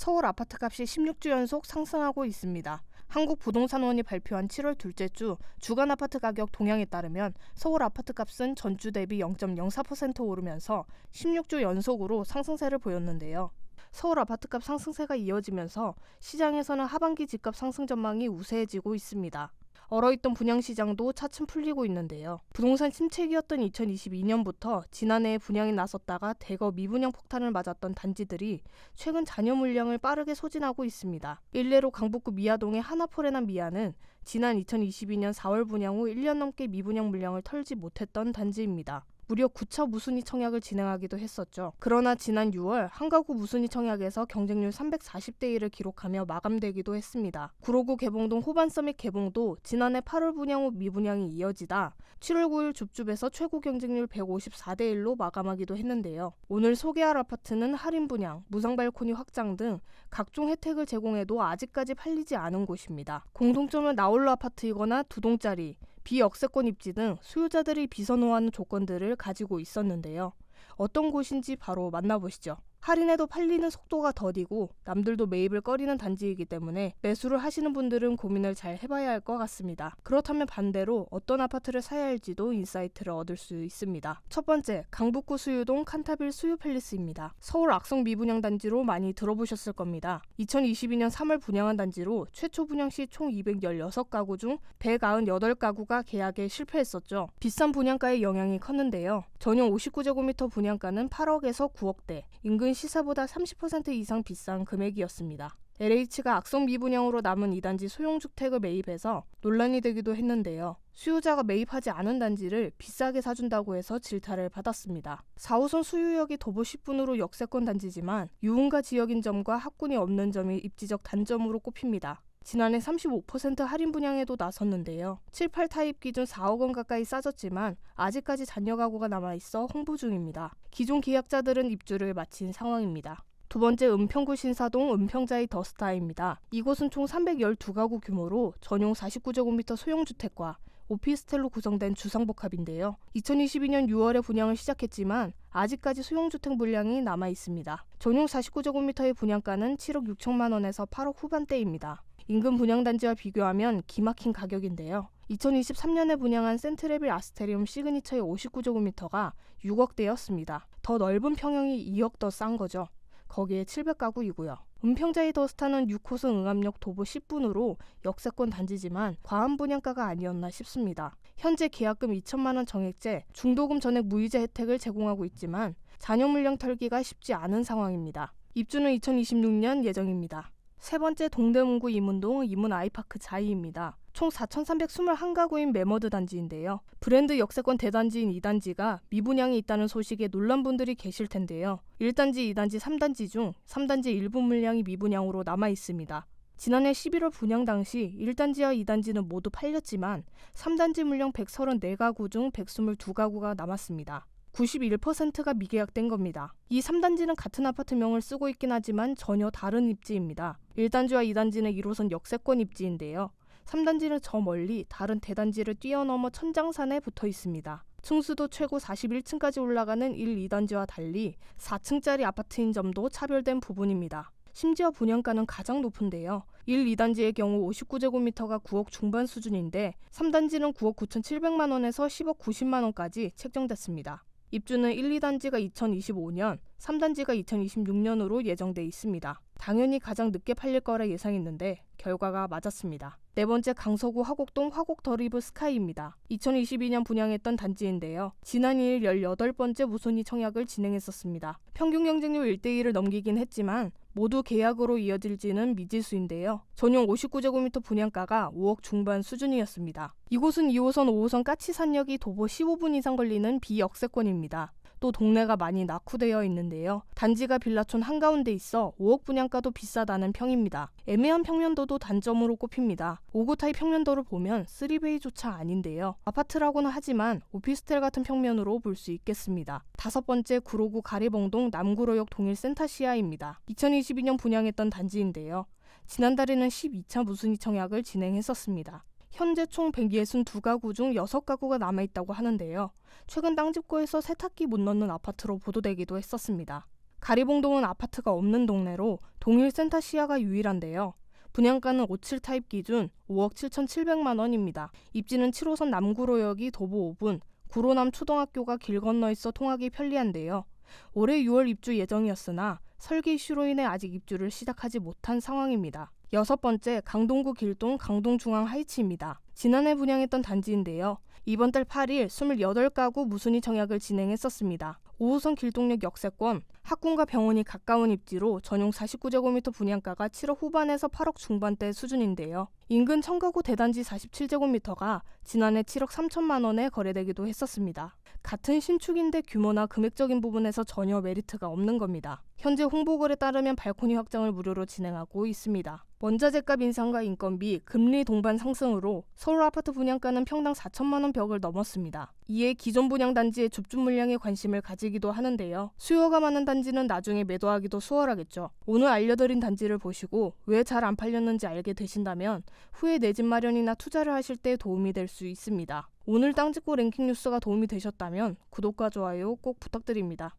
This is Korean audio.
서울 아파트 값이 16주 연속 상승하고 있습니다. 한국부동산원이 발표한 7월 둘째 주 주간 아파트 가격 동향에 따르면 서울 아파트 값은 전주 대비 0.04% 오르면서 16주 연속으로 상승세를 보였는데요. 서울 아파트값 상승세가 이어지면서 시장에서는 하반기 집값 상승 전망이 우세해지고 있습니다. 얼어있던 분양시장도 차츰 풀리고 있는데요. 부동산 침체기였던 2022년부터 지난해에 분양이 나섰다가 대거 미분양 폭탄을 맞았던 단지들이 최근 잔여 물량을 빠르게 소진하고 있습니다. 일례로 강북구 미아동의 하나포레나 미아는 지난 2022년 4월 분양 후 1년 넘게 미분양 물량을 털지 못했던 단지입니다. 무려 9차 무순위 청약을 진행하기도 했었죠. 그러나 지난 6월 한가구 무순위 청약에서 경쟁률 340대 1을 기록하며 마감되기도 했습니다. 구로구 개봉동 호반 서밋 개봉도 지난해 8월 분양 후 미분양이 이어지다 7월 9일 줍줍에서 최고 경쟁률 154대 1로 마감하기도 했는데요. 오늘 소개할 아파트는 할인 분양, 무상 발코니 확장 등 각종 혜택을 제공해도 아직까지 팔리지 않은 곳입니다. 공통점은 나홀로 아파트이거나 두 동짜리, 비역세권 입지 등 수요자들이 비선호하는 조건들을 가지고 있었는데요. 어떤 곳인지 바로 만나보시죠. 할인해도 팔리는 속도가 더디고 남들도 매입을 꺼리는 단지이기 때문에 매수를 하시는 분들은 고민을 잘 해봐야 할 것 같습니다. 그렇다면 반대로 어떤 아파트를 사야 할지도 인사이트를 얻을 수 있습니다. 첫 번째, 강북구 수유동 칸타빌 수유팰리스입니다. 서울 악성 미분양 단지로 많이 들어보셨을 겁니다. 2022년 3월 분양한 단지로 최초 분양 시 총 216가구 중 198가구가 계약에 실패했었죠. 비싼 분양가의 영향이 컸는데요. 전용 59제곱미터 분양가는 8억에서 9억대, 인근 시세보다 30% 이상 비싼 금액이었습니다. LH가 악성 미분양으로 남은 이 단지 소형 주택을 매입해서 논란이 되기도 했는데요. 수요자가 매입하지 않은 단지를 비싸게 사준다고 해서 질타를 받았습니다. 4호선 수유역이 도보 10분으로 역세권 단지지만 유흥가 지역인 점과 학군이 없는 점이 입지적 단점으로 꼽힙니다. 지난해 35% 할인 분양에도 나섰는데요. 7, 8 타입 기준 4억 원 가까이 싸졌지만 아직까지 잔여 가구가 남아 있어 홍보 중입니다. 기존 계약자들은 입주를 마친 상황입니다. 두 번째 은평구 신사동 은평자이 더스타입니다. 이곳은 총 312가구 규모로 전용 49제곱미터 소형주택과 오피스텔로 구성된 주상복합인데요. 2022년 6월에 분양을 시작했지만 아직까지 소형주택 물량이 남아 있습니다. 전용 49제곱미터의 분양가는 7억 6천만 원에서 8억 후반대입니다. 인근 분양단지와 비교하면 기막힌 가격인데요. 2023년에 분양한 센트레빌 아스테리움 시그니처의 59제곱미터가 6억대였습니다. 더 넓은 평형이 2억 더 싼 거죠. 거기에 700가구이고요. 은평자이 더스타는 6호선 응암역 도보 10분으로 역세권 단지지만 과한 분양가가 아니었나 싶습니다. 현재 계약금 2천만 원 정액제, 중도금 전액 무이자 혜택을 제공하고 있지만 잔여 물량 털기가 쉽지 않은 상황입니다. 입주는 2026년 예정입니다. 세 번째 동대문구 이문동 이문 아이파크 자이입니다. 총 4,321가구인 매머드 단지인데요. 브랜드 역세권 대단지인 이 단지가 미분양이 있다는 소식에 놀란 분들이 계실 텐데요. 1단지, 2단지, 3단지 중 3단지 일부 물량이 미분양으로 남아 있습니다. 지난해 11월 분양 당시 1단지와 2단지는 모두 팔렸지만 3단지 물량 134가구 중 122가구가 남았습니다. 91%가 미계약된 겁니다. 이 3단지는 같은 아파트명을 쓰고 있긴 하지만 전혀 다른 입지입니다. 1단지와 2단지는 1호선 역세권 입지인데요. 3단지는 저 멀리 다른 대단지를 뛰어넘어 천장산에 붙어 있습니다. 층수도 최고 41층까지 올라가는 1, 2단지와 달리 4층짜리 아파트인 점도 차별된 부분입니다. 심지어 분양가는 가장 높은데요. 1, 2단지의 경우 59제곱미터가 9억 중반 수준인데 3단지는 9억 9,700만 원에서 10억 90만 원까지 책정됐습니다. 입주는 1, 2단지가 2025년, 3단지가 2026년으로 예정돼 있습니다. 당연히 가장 늦게 팔릴 거라 예상했는데 결과가 맞았습니다. 네 번째 강서구 화곡동 화곡더리브 스카이입니다. 2022년 분양했던 단지인데요. 지난 2일 18번째 무순위 청약을 진행했었습니다. 평균 경쟁률 1대1을 넘기긴 했지만 모두 계약으로 이어질지는 미지수인데요. 전용 59제곱미터 분양가가 5억 중반 수준이었습니다. 이곳은 2호선 5호선 까치산역이 도보 15분 이상 걸리는 비역세권입니다. 또 동네가 많이 낙후되어 있는데요. 단지가 빌라촌 한가운데 있어 5억 분양가도 비싸다는 평입니다. 애매한 평면도도 단점으로 꼽힙니다. 5구 타입 평면도를 보면 3베이조차 아닌데요. 아파트라고는 하지만 오피스텔 같은 평면으로 볼 수 있겠습니다. 다섯 번째 구로구 가리봉동 남구로역 동일 센타시아입니다. 2022년 분양했던 단지인데요. 지난달에는 12차 무순위 청약을 진행했었습니다. 현재 총 162가구 중 6가구가 남아있다고 하는데요. 최근 땅집고에서 세탁기 못 넣는 아파트로 보도되기도 했었습니다. 가리봉동은 아파트가 없는 동네로 동일 센터 시야가 유일한데요. 분양가는 57 타입 기준 5억 7,700만 원입니다. 입지는 7호선 남구로역이 도보 5분, 구로남 초등학교가 길 건너 있어 통하기 편리한데요. 올해 6월 입주 예정이었으나 설계 이슈로 인해 아직 입주를 시작하지 못한 상황입니다. 여섯 번째, 강동구 길동 강동중앙 하이츠입니다. 지난해 분양했던 단지인데요. 이번 달 8일 28가구 무순위 청약을 진행했었습니다. 5호선 길동역 역세권, 학군과 병원이 가까운 입지로 전용 49제곱미터 분양가가 7억 후반에서 8억 중반대 수준인데요. 인근 청가구 대단지 47제곱미터가 지난해 7억 3천만 원에 거래되기도 했었습니다. 같은 신축인데 규모나 금액적인 부분에서 전혀 메리트가 없는 겁니다. 현재 홍보글에 따르면 발코니 확장을 무료로 진행하고 있습니다. 원자재값 인상과 인건비, 금리 동반 상승으로 서울 아파트 분양가는 평당 4천만 원 벽을 넘었습니다. 이에 기존 분양 단지의 줍줍 물량에 관심을 가지기도 하는데요. 수요가 많은 단지는 나중에 매도하기도 수월하겠죠. 오늘 알려드린 단지를 보시고 왜 잘 안 팔렸는지 알게 되신다면 후에 내 집 마련이나 투자를 하실 때 도움이 될 수 있습니다. 오늘 땅짓고 랭킹 뉴스가 도움이 되셨다면 구독과 좋아요 꼭 부탁드립니다.